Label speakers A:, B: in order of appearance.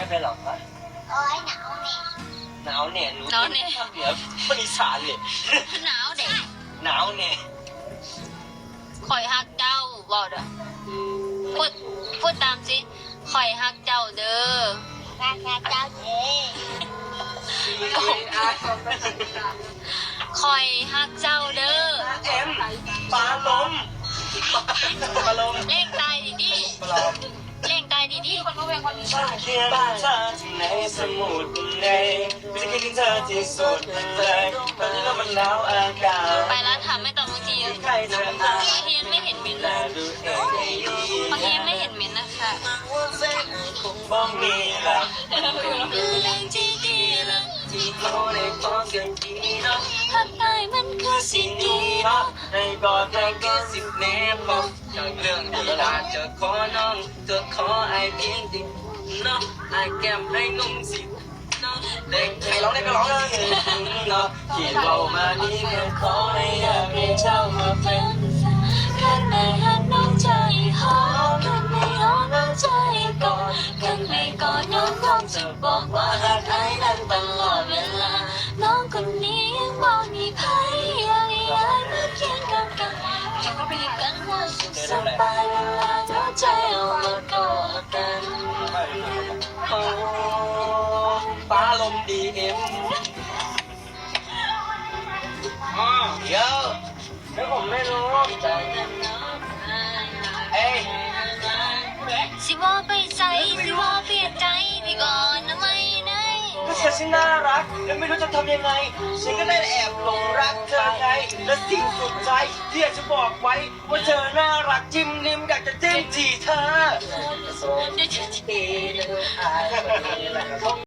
A: ไม่เป็นหรอกนะ
B: โอ้ยหนาวเนี่ย
A: หนาวเนี่ยหนู
C: หนาวเนี่ย
A: ทำเหนือคนอีสานเลย
C: หนาวเด็ก
A: หนาวเนี่ย
C: คอยฮักเจ้าบอกเด้อพูดพูดตามสิคอยฮักเจ้าเด้อ
B: ราคาเจ้าเอ๋ย
C: คอยฮักเจ้าเด้อ
A: เอ็มปลาลมปลาลม
C: เล่งตาเขี
A: ยนบ้านเธอในสมุดในไม่ได้คิดถึงเธอที่สุดเลยตอนนี้เรามันหนาวอากาศ
C: ไปแล้วทำไม่ตอนบางที
A: ใครจะอ่าน
C: บางทีไม่เห็นมิน
A: และ
C: นะ
A: ดูเองได้ดี
C: บางทีไม่เห็นมินนะคะ
A: คงบ่มีละ
C: คือเรื่องที่ดีแล้ว
A: ที่เขาได้พบกันดี
C: งดี
A: เนาะในกอดในก็สิบเมตรพบจากเรื่องดีลาจะขอน้องจะขอไอเพียงดิน้องไอแก้มให้นุ่มสิน้องเด็กใครร้องได้ก็ร้องเลยเนาะที่เรามานี้ก็ขอให้อยากให้เจ้ามาเป็น
C: จะไปกันว่าสุขสบายเวลาน้อใจเอามากอดกัน
A: โอ้ฟ้าลมดีเอ็มเยวเดี๋ยวผมไม่รู้เอ้ย
C: สิว่าไปใจสิว่าเปลี่ยนใจพี่ก่อนนะไม่ได้
A: ก็เธอฉันน่ารัก แล้วไม่รู้จะทำยังไง ฉันก็ได้แอบหลงรักเธอไง และสิ่งสุดใจที่อยากจะบอกไว้ ว่าเธอน่ารักจิ้มนิ้มอยากจะจิ้มจีเธอ